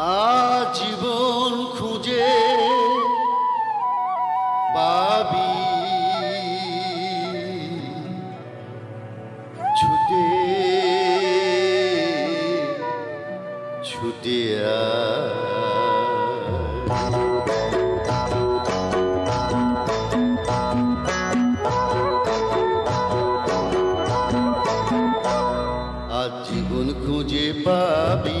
আজীবন খুঁজে পাবি। ছুটে ছুটে আজ। জীবন খুঁজে পাবি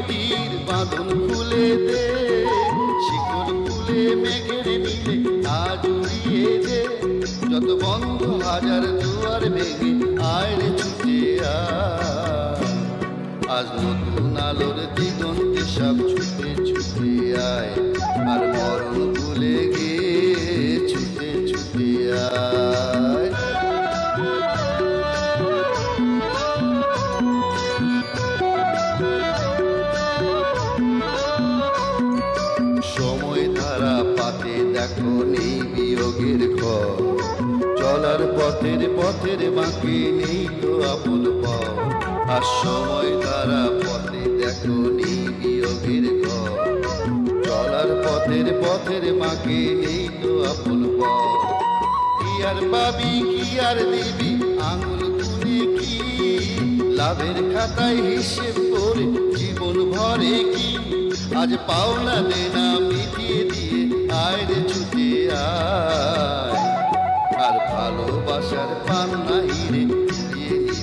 পাখিটির বাঁধন খুলে দে, শিকড় খুলে মেঘের মিলে আজ উড়িয়ে দে। যত বন্ধ হাজার দুয়ার ভেঙে আয় রে ছুটে আজ নতুন আলোর দিগন্তে সব ছুটে ছুটে আয়। দেখো নেই বিয়োগের ঘর চলার পথের পথের বাঁকে নেই তো আপন পথ। আর সময় ধারা পথে দেখো নেই বিয়োগের ঘর চলার পথের পথের বাঁকে নেই তো আপন পথ। কি আর পাবি, কি আর দিবি, আঙুল গুনে কি? লাভের খাতায় হিসেব করে জীবন ভরে কি? আজ পাওনা দেনা মিটিয়ে আয় রে ছুটে আয়। আর ভালোবাসার পান্না হিরে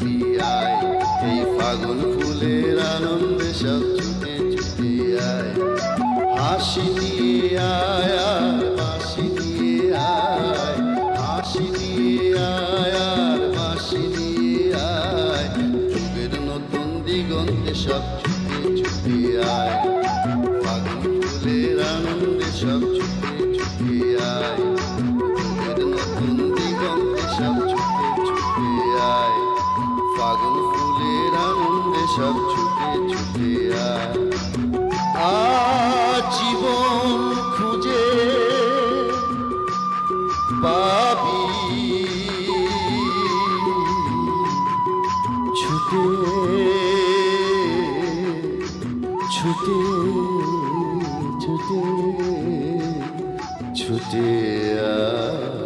দিয়ে আয়। এই ফাগুন ফুলের আনন্দে সব ছুটে ছুটে আয়। হাসি নিয়ে আয় আর বাসি নিয়ে আয়। হাসি নিয়ে আয় আর বাসি নিয়ে আয়। যুগের নতুন দিগন্তে সব ছুটে ছুটে আয়। ফাগুন ফুলের আনন্দে সব সব ছুটে ছুটে আজীবন খুঁজে পাবি। ছুটে ছুটে ছুটে ছুটে আয়